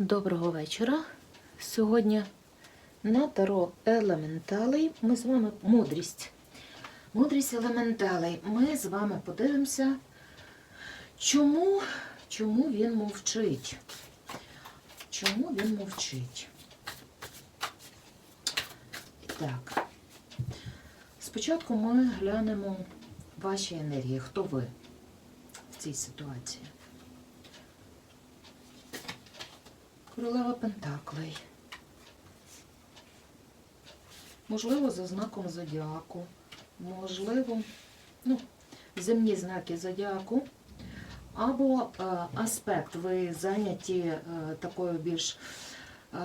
Доброго вечора. Сьогодні на Таро Елементалей ми з вами мудрість. Мудрість елементалей. Ми з вами подивимося, чому, чому він мовчить. Чому він мовчить? Так. Спочатку ми глянемо ваші енергії. Хто ви в цій ситуації? Королева Пентаклей. Можливо, за знаком зодіаку. Можливо, ну, земні знаки зодіаку. Або е, аспект. Ви зайняті е, такою більш е,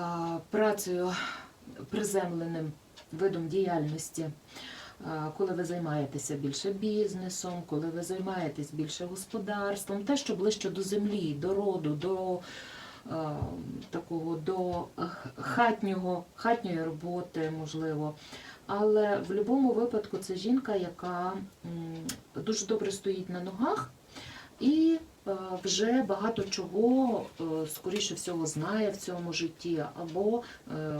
працею приземленим видом діяльності. Е, Коли ви займаєтеся більше бізнесом, коли ви займаєтесь більше господарством, те, що ближче до землі, до роду, до такого до хатнього, хатньої роботи, можливо. Але в будь-якому випадку це жінка, яка дуже добре стоїть на ногах і е, вже багато чого, е, скоріше всього, знає в цьому житті, або е,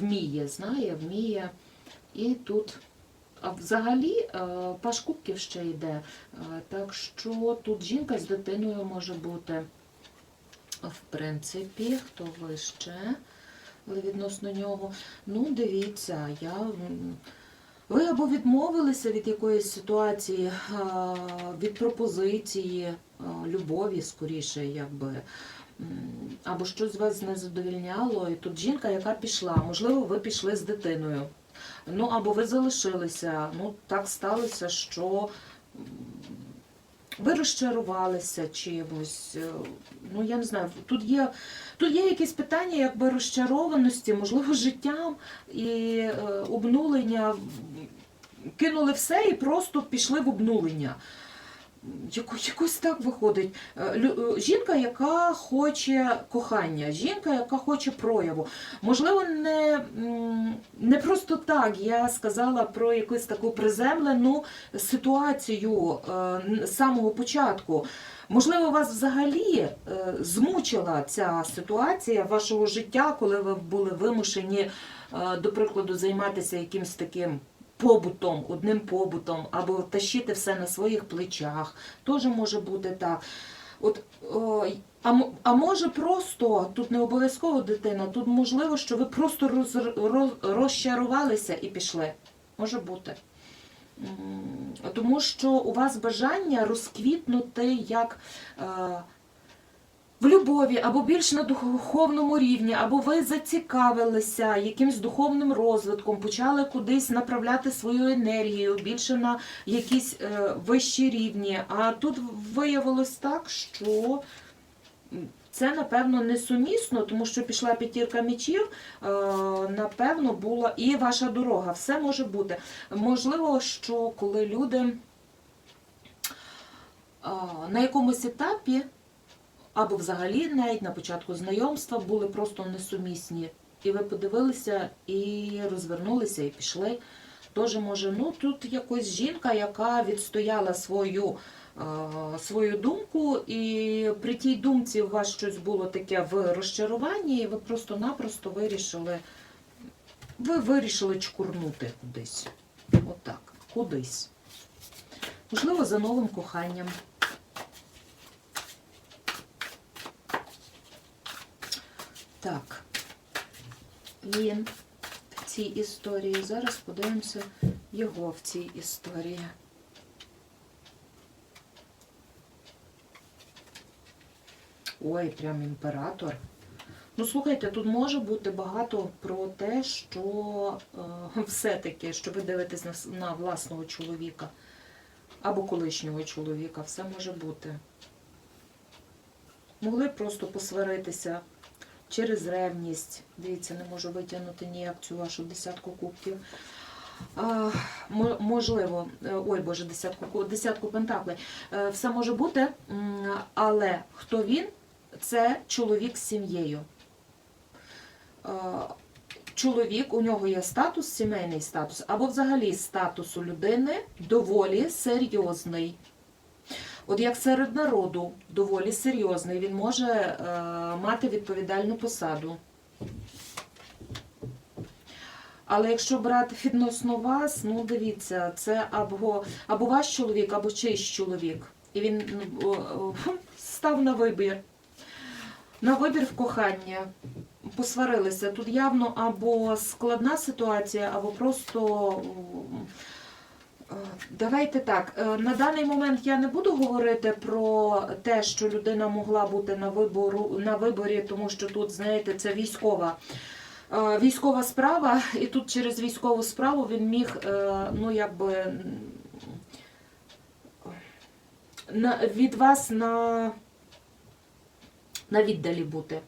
вміє, знає, вміє. І тут. А взагалі е, паш кубків ще йде. Е, Так що тут жінка з дитиною може бути. В принципі, хто вище, відносно нього. Ну, дивіться, я. Ви або відмовилися від якоїсь ситуації, від пропозиції, любові, скоріше, якби. Або щось вас не задовільняло, і тут жінка, яка пішла. Можливо, ви пішли з дитиною. Ну, або ви залишилися. Ну, так сталося, що ви розчарувалися чимось. е, Ну, я не знаю, тут є, тут є якісь питання якби розчарованості, можливо, життям і е, обнулення. Кинули все і просто пішли в обнулення. Яко- Якось так виходить. Е, е, Жінка, яка хоче кохання, жінка, яка хоче прояву. Можливо, не, не просто так я сказала про якусь таку приземлену ситуацію е, з самого початку. Можливо, вас взагалі змучила ця ситуація вашого життя, коли ви були вимушені, до прикладу, займатися якимось таким побутом, одним побутом, або тащити все на своїх плечах. Теж може бути так. От, о, а, а може просто, тут не обов'язково дитина, тут можливо, що ви просто роз, роз, розчарувалися і пішли. Може бути. Тому що у вас бажання розквітнути як е, в любові, або більш на духовному рівні, або ви зацікавилися якимсь духовним розвитком, почали кудись направляти свою енергію більше на якісь е, вищі рівні. А тут виявилось так, що це, напевно, несумісно, тому що пішла п'ятірка мечів, е, напевно, була і ваша дорога. Все може бути. Можливо, що коли люди е, на якомусь етапі, або взагалі навіть на початку знайомства були просто несумісні. І ви подивилися і розвернулися, і пішли. Тоже може, ну тут якось жінка, яка відстояла свою, е, свою думку, і при тій думці у вас щось було таке в розчаруванні, і ви просто-напросто вирішили, ви вирішили чкурнути кудись. Отак, кудись. Можливо, за новим коханням. Так, він в цій історії. Зараз подивимося його в цій історії. Ой, прям імператор. Ну, слухайте, тут може бути багато про те, що е, все-таки, що ви дивитесь на, на власного чоловіка або колишнього чоловіка, все може бути. Могли просто посваритися через ревність. Дивіться, не можу витягнути ніяк цю вашу десятку кубків. А, можливо, е, ой Боже, десятку, десятку пентаклей. Е, Все може бути, але хто він? Це чоловік з сім'єю. Е, Чоловік, у нього є статус, сімейний статус, або взагалі статус у людини доволі серйозний. От як серед народу доволі серйозний, він може е, мати відповідальну посаду. Але якщо брати відносно вас, ну дивіться, це або, або ваш чоловік, або чийсь чоловік. І він ну, о, о, став на вибір. На вибір в кохання. Посварилися. Тут явно або складна ситуація, або просто. Давайте так. е, На даний момент я не буду говорити про те, що людина могла бути на вибору на виборі, тому що тут, знаєте, це військова. е, Військова справа, і тут через військову справу він міг, е, ну якби від вас на, на віддалі бути.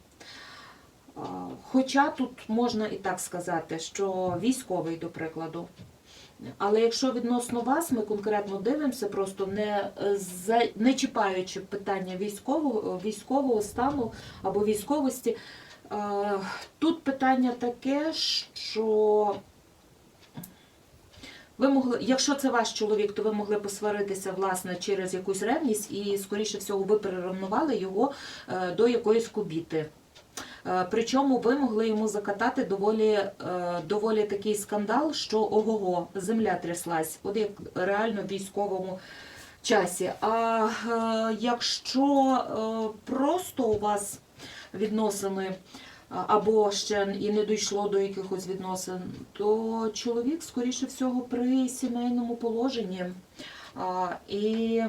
Хоча тут можна і так сказати, що військовий, до прикладу. Але якщо відносно вас ми конкретно дивимося, просто не, е, не чіпаючи питання військового, військового стану або військовості, е, тут питання таке, що ви могли, якщо це ваш чоловік, то ви могли посваритися власне через якусь ревність і, скоріше всього, ви переревнували його е, до якоїсь кубіти. Е, Причому ви могли йому закатати доволі, е, доволі такий скандал, що ого-го, земля тряслась, от як реально в військовому часі. А е, якщо просто у вас відносини або ще і не дійшло до якихось відносин, то чоловік, скоріше всього, при сімейному положенні. І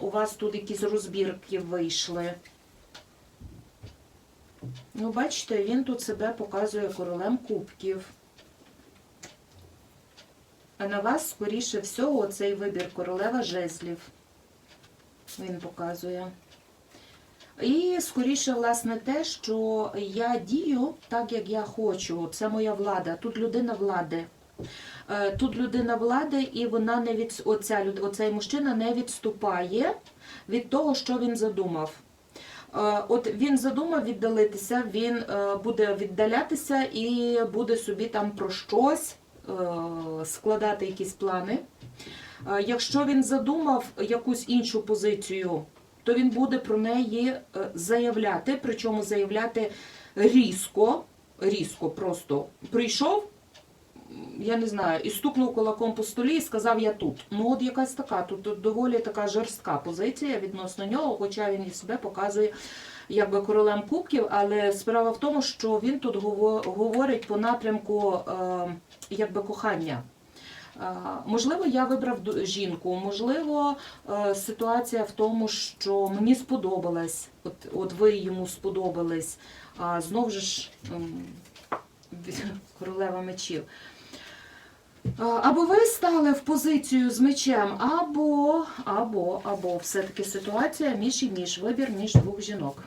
у вас тут якісь розбірки вийшли. Ну, бачите, він тут себе показує королем кубків. А на вас, скоріше всього, цей вибір королева жезлів. Він показує. І скоріше, власне, те, що я дію так, як я хочу. Це моя влада. Тут людина влади. Е, Тут людина влади, і вона не від оця, оцей мужчина не відступає від того, що він задумав. Е, От він задумав віддалитися, він е, буде віддалятися і буде собі там про щось е, складати якісь плани. Якщо він задумав якусь іншу позицію, то він буде про неї заявляти, причому заявляти різко, різко просто прийшов, я не знаю, і стукнув кулаком по столі і сказав я тут. Ну от якась така, тут доволі така жорстка позиція відносно нього, хоча він і себе показує якби королем кубків, але справа в тому, що він тут говорить по напрямку е, якби кохання. Е, Можливо, я вибрав жінку, можливо, е, ситуація в тому, що мені сподобалась, от, от ви йому сподобались, а знову ж королева мечів. Або ви стали в позицію з мечем, або, або, або все-таки ситуація між і між, вибір між двох жінок.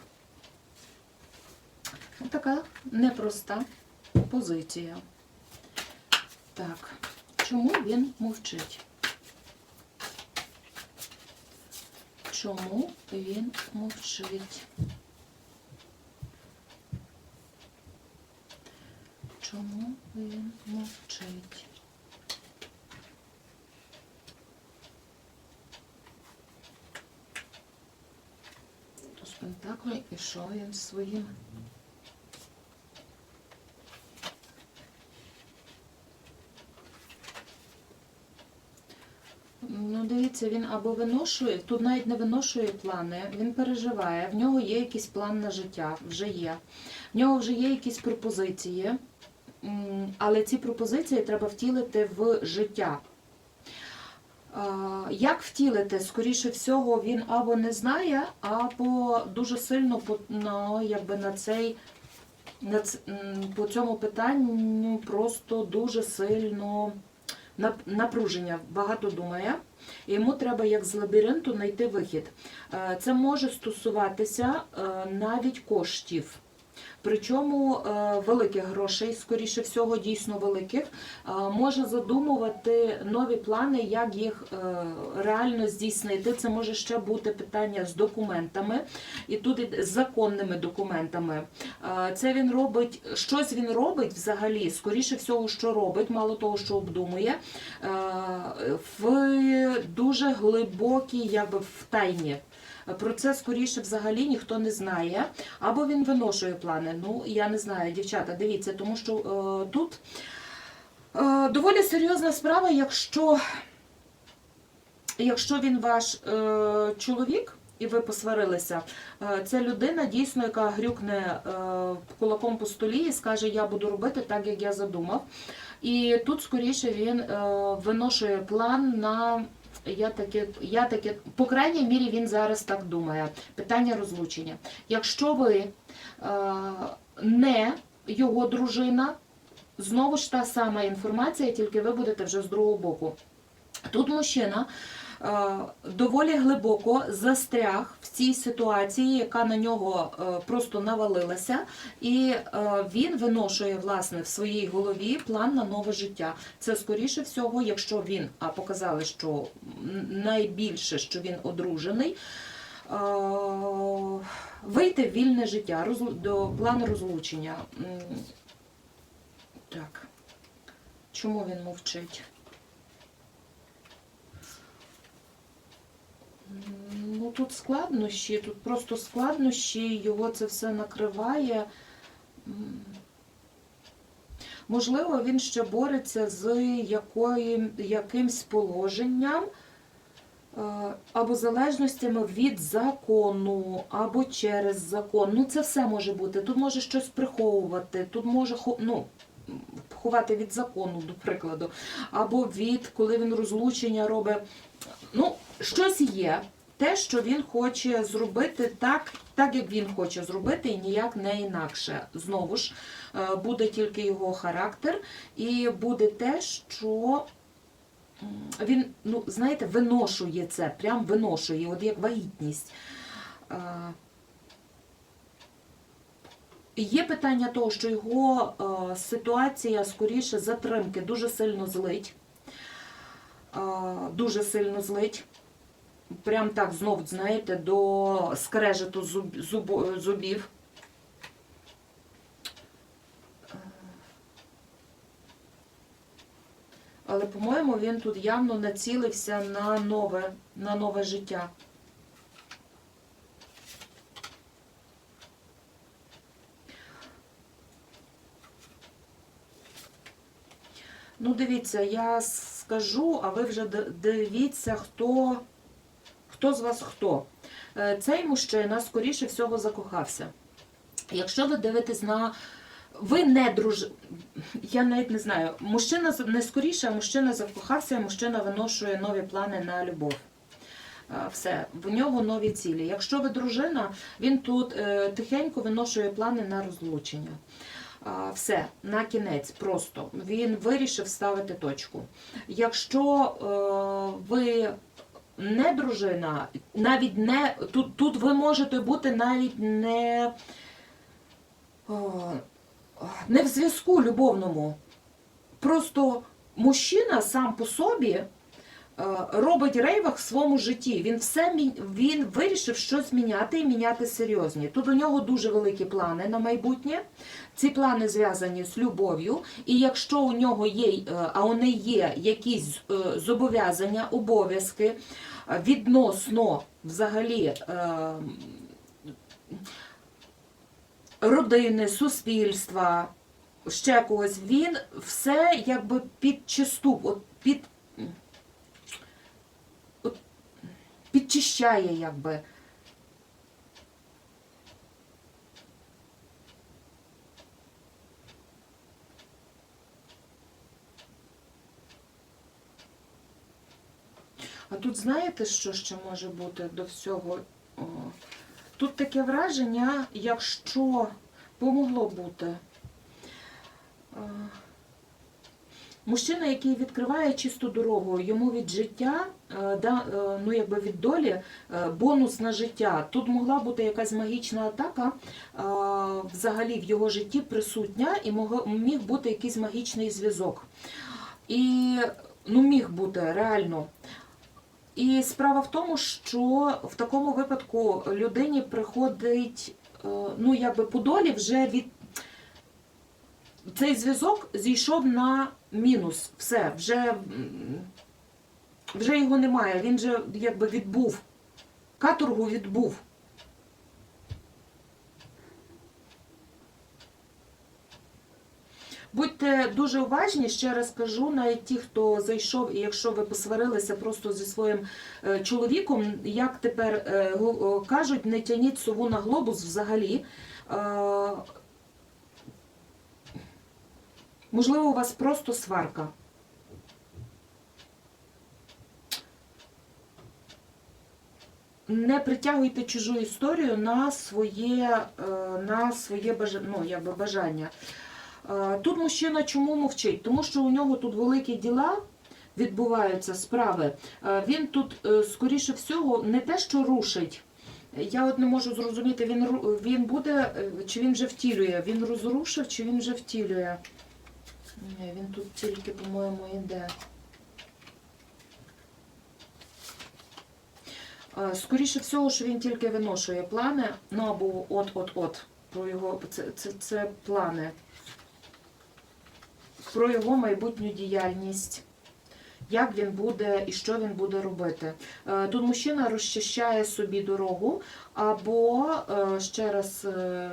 Така непроста позиція. Так, чому він мовчить? Чому він мовчить? Чому він мовчить? Туз Пентаклі і що він своїм? Ну, дивіться, він або виношує, тут навіть не виношує плани, він переживає, в нього є якийсь план на життя, вже є. В нього вже є якісь пропозиції, але ці пропозиції треба втілити в життя. Як втілити? Скоріше всього, він або не знає, або дуже сильно ну, якби на цей на ц- по цьому питанню просто дуже сильно напруження, багато думає. Йому треба як з лабіринту знайти вихід. Е, Це може стосуватися е, навіть коштів. Причому е, великих грошей, скоріше всього, дійсно великих, е, може задумувати нові плани, як їх е, реально здійснити. Це може ще бути питання з документами, і тут з законними документами. Це він робить, щось він робить взагалі, скоріше всього, що робить, мало того, що обдумує, в дуже глибокій, якби в тайні. Про це скоріше взагалі ніхто не знає. Або він виношує плани. Ну, я не знаю, дівчата, дивіться, тому що е, тут е, доволі серйозна справа, якщо, якщо він ваш е, чоловік. І ви посварилися. Е, Це людина дійсно, яка грюкне е, кулаком по столі і скаже, я буду робити так, як я задумав. І тут скоріше він е, виношує план на я таке, я таке, по крайній мірі, він зараз так думає. Питання розлучення. Якщо ви е, не його дружина, знову ж та сама інформація, тільки ви будете вже з другого боку. Тут мужчина доволі глибоко застряг в цій ситуації, яка на нього е, просто навалилася, і е, він виношує власне в своїй голові план на нове життя. Це скоріше всього, якщо він, а показали, що найбільше, що він одружений. е, Вийти в вільне життя, до плану розлучення. Так. Чому він мовчить? Ну тут складнощі, тут просто складнощі, його це все накриває. Можливо, він ще бореться з якої, якимсь положенням е, або залежностями від закону, або через закон. Ну, це все може бути. Тут може щось приховувати, тут може ну, ховати від закону, до прикладу, або від, коли він розлучення робить. Ну, щось є. Те, що він хоче зробити так, так як він хоче зробити, і ніяк не інакше. Знову ж е, буде тільки його характер, і буде те, що він, ну, знаєте, виношує це, прям виношує, от як вагітність. Е, Є питання того, що його е, ситуація скоріше затримки дуже сильно злить. Дуже сильно злить. Прям так знов, знаєте, до скрежету зуб, зуб, зубів. Але, по-моєму, він тут явно націлився на нове, на нове життя. Ну, дивіться, я скажу, а ви вже дивіться, хто, хто з вас хто. Е, Цей мужчина, скоріше всього, закохався. Якщо ви дивитесь на. Ви не друж... Я навіть не знаю. Мужчина не скоріше, а мужчина закохався, мужчина виношує нові плани на любов. Е, Все, в нього нові цілі. Якщо ви дружина, він тут е, тихенько виношує плани на розлучення. Все, на кінець просто. Він вирішив ставити точку. Якщо ви не дружина, навіть не тут, тут ви можете бути навіть не, не в зв'язку любовному. Просто мужчина сам по собі е, робить рейвах в своєму житті. Він все він вирішив щось міняти і міняти серйозні. Тут у нього дуже великі плани на майбутнє. Ці плани зв'язані з любов'ю, і якщо у нього є, е, а вони є якісь е, зобов'язання, обов'язки е, відносно взагалі родини, суспільства, ще когось, він все якби під чисту, от під, от, підчищає якби. А тут знаєте, що ще може бути до всього? Тут таке враження, якщо помогло бути. Е, Мужчина, який відкриває чисту дорогу, йому від життя, е, е, ну якби від долі, бонус на життя. Тут могла бути якась магічна атака взагалі в його житті присутня, і міг бути якийсь магічний зв'язок. І ну, міг бути реально. І справа в тому, що в такому випадку людині приходить, е, ну якби по долі вже від цей зв'язок зійшов на мінус. Все, вже, вже його немає. Він же якби відбув. Каторгу відбув. Будьте дуже уважні, ще раз кажу, навіть ті, хто зайшов, і якщо ви посварилися просто зі своїм е, чоловіком, як тепер е, кажуть, не тяніть сову на глобус взагалі. Е, Можливо, у вас просто сварка. Не притягуйте чужу історію на своє, на своє ну, якби бажання. Тут мужчина чому мовчить? Тому що у нього тут великі діла відбуваються, справи. Він тут, е, скоріше всього, не те, що рушить. Я от не можу зрозуміти, він, він буде, е, чи він вже втілює. Він розрушив, чи він вже втілює. Ні, він тут тільки, по-моєму, йде. Скоріше всього, що він тільки виношує плани, ну або от-от-от. Про його це, це, це плани. Про його майбутню діяльність. Як він буде і що він буде робити. Е, Тут мужчина розчищає собі дорогу, або е, ще раз е,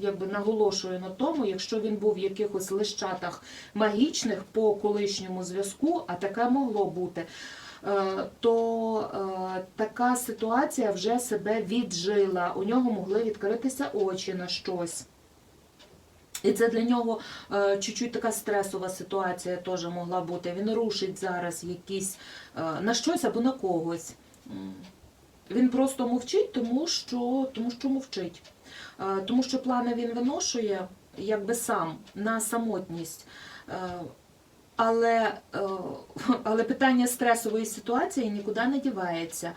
якби наголошую на тому, якщо він був в якихось лищатах магічних по колишньому зв'язку, а таке могло бути, то така ситуація вже себе віджила. У нього могли відкритися очі на щось. І це для нього е, чуть-чуть така стресова ситуація теж могла бути. Він рушить зараз якісь е, на щось або на когось. Він просто мовчить, тому що, тому що мовчить. Е, Тому що плани він виношує якби сам на самотність. Але, але питання стресової ситуації нікуди не дівається.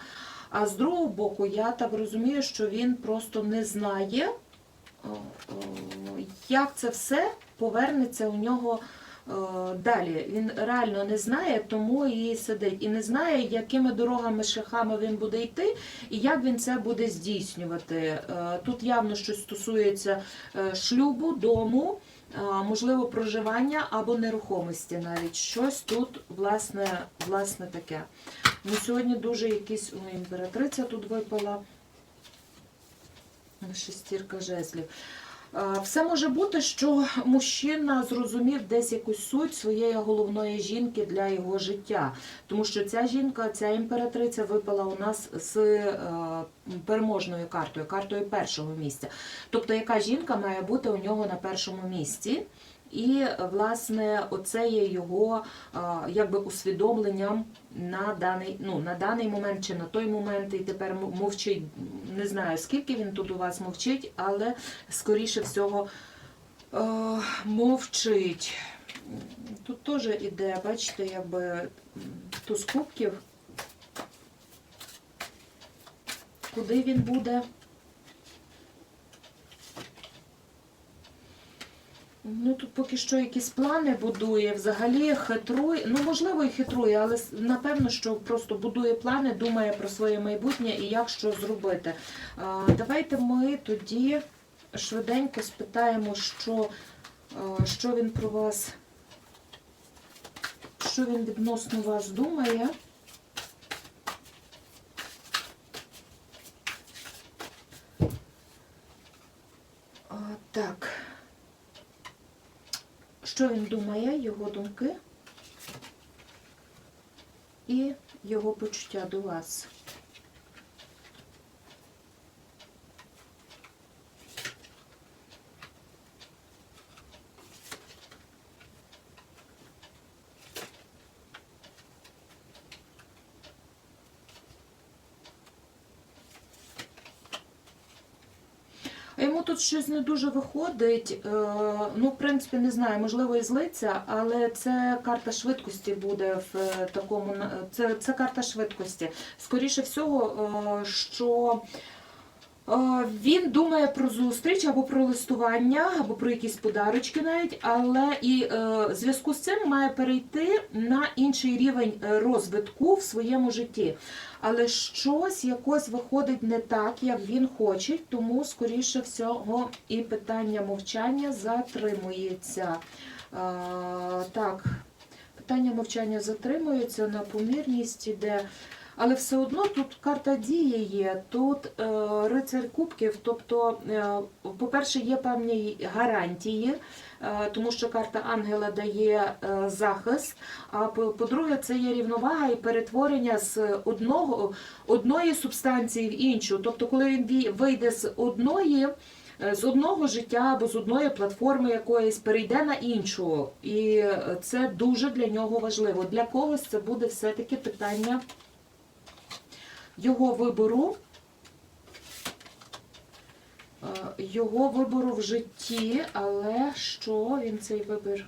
А з другого боку, я так розумію, що він просто не знає, як це все повернеться у нього е, далі. Він реально не знає, тому і сидить. І не знає, якими дорогами, шляхами він буде йти, і як він це буде здійснювати. Е, Тут явно щось стосується е, шлюбу, дому, е, можливо, проживання або нерухомості навіть. Щось тут, власне, власне таке. Ну, сьогодні дуже якісь о, імператриця тут випала. Шестірка жезлів. Е, Все може бути, що мужчина зрозумів десь якусь суть своєї головної жінки для його життя. Тому що ця жінка, ця імператриця випала у нас з е, переможною картою, картою першого місця. Тобто, яка жінка має бути у нього на першому місці. І, власне, оце є його якби усвідомленням на даний, ну, на даний момент чи на той момент, і тепер мовчить. Не знаю, скільки він тут у вас мовчить, але скоріше всього мовчить. Тут теж іде, бачите, якби туз кубків. Куди він буде? Ну тут поки що якісь плани будує, взагалі хитрує. Ну можливо і хитрує, але напевно, що просто будує плани, думає про своє майбутнє і як що зробити. А, давайте ми тоді швиденько спитаємо, що, що він про вас, що він відносно вас думає. А, так. Що він думає, його думки і його почуття до вас. Тут щось не дуже виходить. Е, ну, в принципі, не знаю, можливо, і злиться, але це карта швидкості буде в е, такому. Це, це карта швидкості. Скоріше всього, е, що. Е, Він думає про зустріч або про листування, або про якісь подарочки навіть, але і е, в зв'язку з цим має перейти на інший рівень е, розвитку в своєму житті. Але щось якось виходить не так, як він хоче, тому, скоріше всього, і питання мовчання затримується. Так, питання мовчання затримується, на помірність іде. Але все одно тут карта дії є, тут е, рицарь кубків, тобто, е, по-перше, є певні гарантії, е, тому що карта ангела дає захист. А по- по-друге, це є рівновага і перетворення з одного, одної субстанції в іншу. Тобто, коли він вийде з одної. З одного життя або з одної платформи якоїсь перейде на іншу, і це дуже для нього важливо. Для когось це буде все-таки питання його вибору, е, його вибору в житті, але що він цей вибір?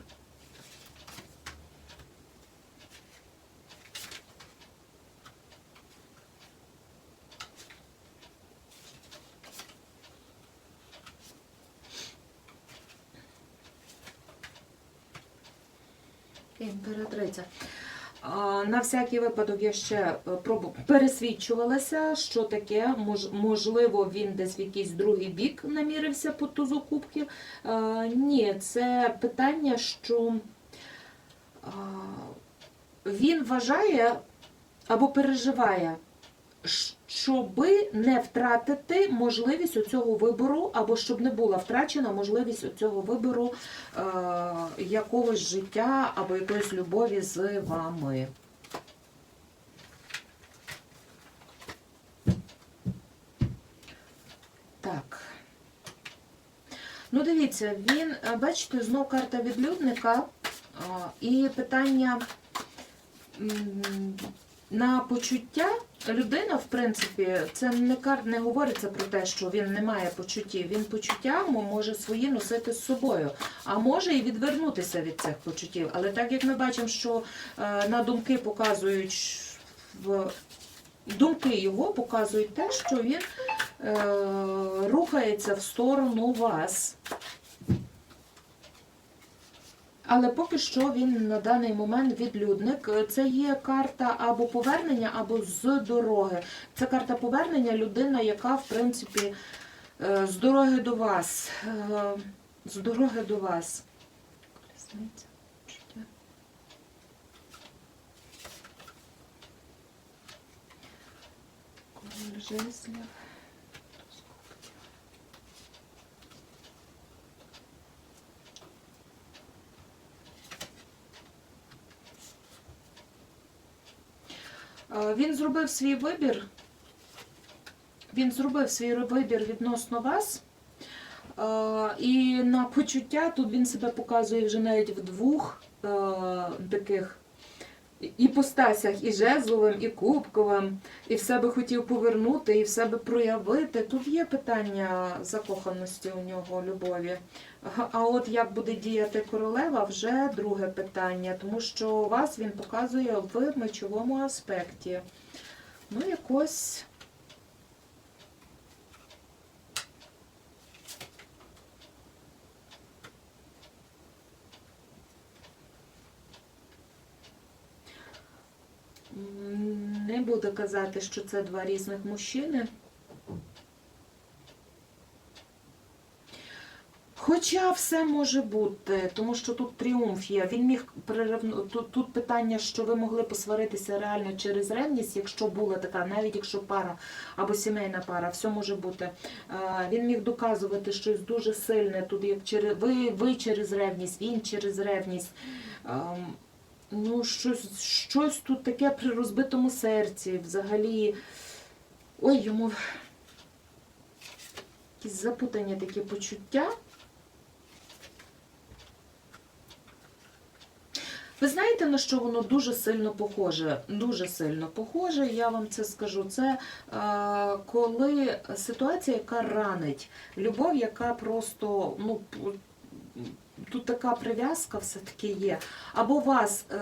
Імператриця. На всякий випадок я ще е, пересвідчувалася, що таке. Мож- Можливо, він десь в якийсь другий бік намірився по тузу кубків. Ні, це питання, що він вважає або переживає, щоби не втратити можливість у цього вибору, або щоб не була втрачена можливість у цього вибору е, якогось життя або якоїсь любові з вами. Так. Ну, дивіться, він, е, бачите, знов карта відлюдника і питання на почуття. Людина, в принципі, це не не говориться про те, що він не має почуттів. Він почуття може свої носити з собою, а може і відвернутися від цих почуттів. Але так як ми бачимо, що е, на думки показують в думки його показують те, що він е, рухається в сторону вас. Але поки що він на даний момент відлюдник. Це є карта або повернення, або з дороги. Це карта повернення людина, яка, в принципі, е, з дороги до вас. Е, З дороги до вас. Король жезлів. Він зробив свій вибір. Він зробив свій вибір відносно вас. І на почуття тут він себе показує вже навіть в двох таких іпостасях, і жезловим, і кубковим, і в себе хотів повернути, і в себе проявити. Тут є питання закоханості у нього, любові. А от як буде діяти королева, вже друге питання, тому що вас він показує в мечовому аспекті. Ну, якось. Не буду казати, що це два різних мужчини. Хоча все може бути, тому що тут тріумф є. Він міг тут, тут питання, що ви могли посваритися реально через ревність, якщо була така, навіть якщо пара або сімейна пара, все може бути. Він міг доказувати щось дуже сильне, тут як через ви, ви через ревність, він через ревність. Ну, щось, щось тут таке при розбитому серці, взагалі. Ой, йому якісь запутані такі почуття. Ви знаєте, на що воно дуже сильно похоже? Дуже сильно похоже, я вам це скажу. Це е, коли ситуація, яка ранить, любов, яка просто, ну, тут така прив'язка все-таки є. Або вас е,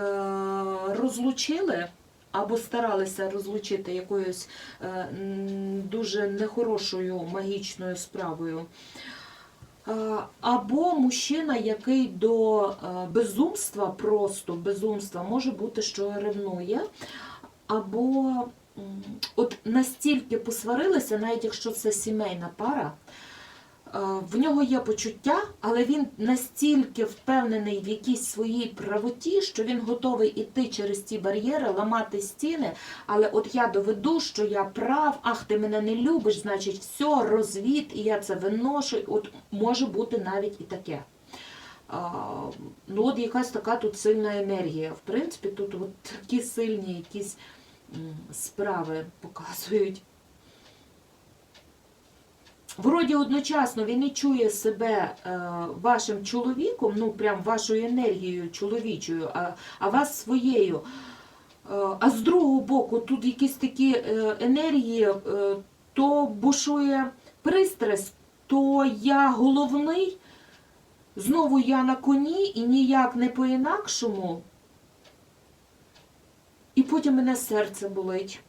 розлучили, або старалися розлучити якоюсь е, дуже нехорошою магічною справою. Е, Або мужчина, який до е, безумства, просто безумства, може бути, що ревнує, або от настільки посварилися, навіть якщо це сімейна пара, в нього є почуття, але він настільки впевнений в якійсь своїй правоті, що він готовий іти через ці бар'єри, ламати стіни. Але от я доведу, що я прав, ах, ти мене не любиш, значить, все, розвід, і я це виношу. От може бути навіть і таке. А, ну, от якась така тут сильна енергія. В принципі, тут от такі сильні якісь справи показують. Вроді одночасно він не чує себе е, вашим чоловіком, ну прям вашою енергією чоловічою, а, а вас своєю. Е, а з другого боку, тут якісь такі е, енергії, то бушує пристрасть, то я головний, знову я на коні і ніяк не по-інакшому. І потім мене серце болить.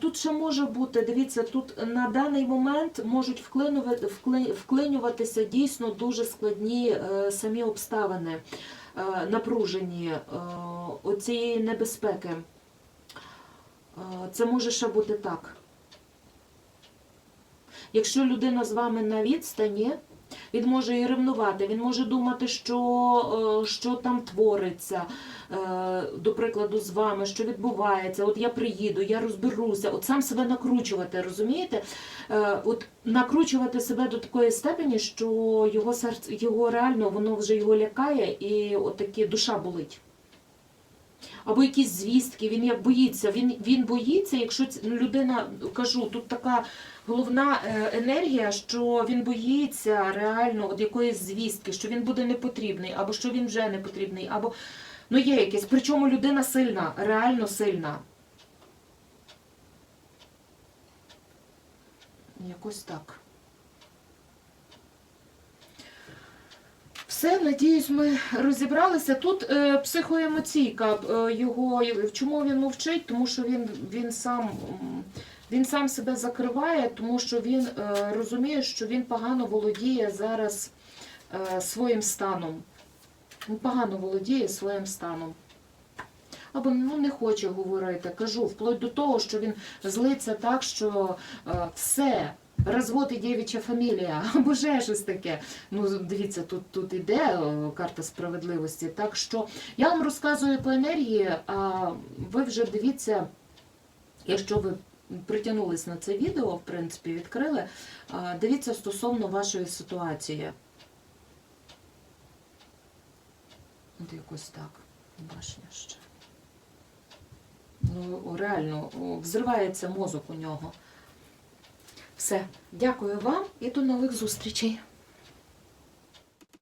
Тут ще може бути, дивіться, тут на даний момент можуть вклинювати, вклинюватися дійсно дуже складні е, самі обставини, е, напружені е, оцієї небезпеки. Е, Це може ще бути так. Якщо людина з вами на відстані, він може і ревнувати, він може думати, що, е, що там твориться, е, до прикладу, з вами, що відбувається. От я приїду, я розберуся, от сам себе накручувати, розумієте? Е, От накручувати себе до такої степені, що його серце, його реально воно вже його лякає, і от такі душа болить. Або якісь звістки, він як боїться. Він, він боїться, якщо ц- людина, кажу, тут така головна е, енергія, що він боїться реально от якоїсь звістки, що він буде непотрібний, або що він вже не потрібний, або ну є якесь. Причому людина сильна, реально сильна. Якось так. Все, надіюсь, ми розібралися. Тут е, психоемоційка, е, його, чому він мовчить, тому що він, він, сам, він сам себе закриває, тому що він е, розуміє, що він погано володіє зараз е, своїм станом. Він погано володіє своїм станом. Або ну, не хоче говорити, кажу, вплоть до того, що він злиться так, що е, все, розвод і дівча фамілія, або ще щось таке. Ну, дивіться, тут, тут іде карта справедливості. Так що я вам розказую по енергії, а ви вже дивіться, якщо ви притягнулись на це відео, в принципі, відкрили, дивіться стосовно вашої ситуації. От якось так. Башня ще. Ну, реально, взривається мозок у нього. Все, дякую вам і до нових зустрічей.